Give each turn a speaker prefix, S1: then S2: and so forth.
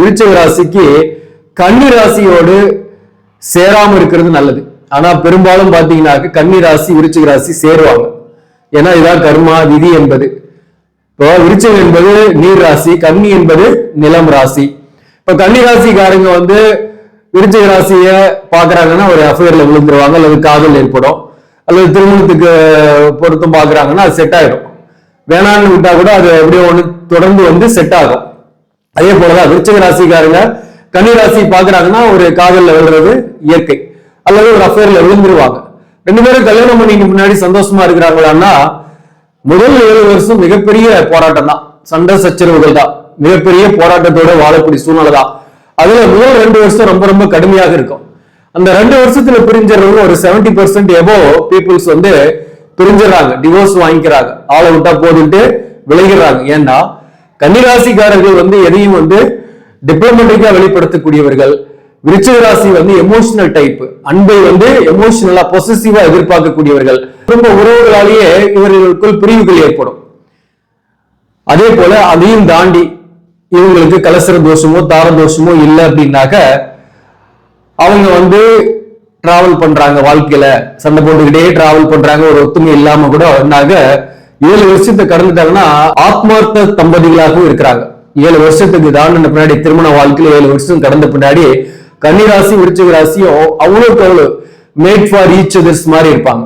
S1: விருச்சிக ராசிக்கு கன்னி ராசியோடு சேராம இருக்கிறது நல்லது. ஆனா பெரும்பாலும் பாத்தீங்கன்னாக்க கன்னி ராசி விருச்சிக ராசி சேருவாங்க. ஏன்னா இதான் கர்மா விதி என்பது. இப்போ விருச்சம் என்பது நீர் ராசி கன்னி என்பது நிலம் ராசி. இப்ப கன்னி ராசிக்காரங்க வந்து விருச்சிக ராசிய பாக்குறாங்கன்னா ஒரு அஃபேர்ல விழுந்துருவாங்க அல்லது காதல் ஏற்படும். அல்லது திருமணத்துக்கு பொருத்தம் பாக்குறாங்கன்னா அது செட் ஆயிடும். வேணான்னு விட்டா கூட அது எப்படியோ ஒண்ணு தொடர்ந்து வந்து செட் ஆகும். அதே போலதான் விருச்சிக ராசிக்காரங்க கன்னி ராசி பாக்குறாங்கன்னா ஒரு காதல்ல விழுறது இயற்கை. அல்லது ஒரு அஃபேர்ல விழுந்துருவாங்க. ரெண்டு பேரும் கல்யாணம் பண்ணிக்கு முன்னாடி சந்தோஷமா இருக்கிறாங்களான்னா முதல் ஏழு வருஷம் மிகப்பெரிய போராட்டம் தான் சண்டை சச்சரவுகள் தான். மிகப்பெரிய போராட்டத்தோட வாழக்கூடிய சூழ்நிலை தான். அதுல முதல் ரெண்டு வருஷம் ரொம்ப ரொம்ப கடுமையாக இருக்கும். அந்த ரெண்டு வருஷத்துல பிரிஞ்சிடறவங்க ஒரு செவன்டி பர்சன்ட் எபோ பீப்புள்ஸ் வந்து பிரிஞ்சிடறாங்க. டிவோர்ஸ் வாங்கிக்கிறாங்க. ஆளை விட்டா போதுன்ட்டு விளைகிறாங்க ஏன்னா கன்னிராசிக்காரர்கள் வந்து எதையும் வந்து டிப்ளமெட்டிக்கா வெளிப்படுத்தக்கூடியவர்கள். விருச்சிக ராசி வந்து எமோஷனல் டைப் அன்பை வந்து எமோஷனலா பொசிசிவா எதிர்பார்க்கக்கூடியவர்கள். குடும்ப உறவுகளாலேயே இவர்களுக்குள் பிரிவுகள் ஏற்படும். அதே போல அதையும் தாண்டி இவங்களுக்கு கலசர தோஷமோ தார தோஷமோ இல்லை அப்படின்னாக்க அவங்க வந்து டிராவல் பண்றாங்க வாழ்க்கையில. சண்டை போட்டுக்கிட்டே டிராவல் பண்றாங்க. ஒரு ஒத்துமை இல்லாம கூட வந்தாங்க ஏழு வருஷத்தை கடந்துட்டாங்கன்னா ஆத்மார்த்த தம்பதிகளாகவும் இருக்கிறாங்க. ஏழு வருஷத்துக்கு தாண்டின பின்னாடி திருமண வாழ்க்கையில ஏழு வருஷம் கடந்த பின்னாடி கன்னிராசி விருச்சிக ராசியும் அவ்வளவுக்கு அவ்வளவு மேட் ஃபார் ஈச் அதர்ஸ் மாதிரி இருப்பாங்க.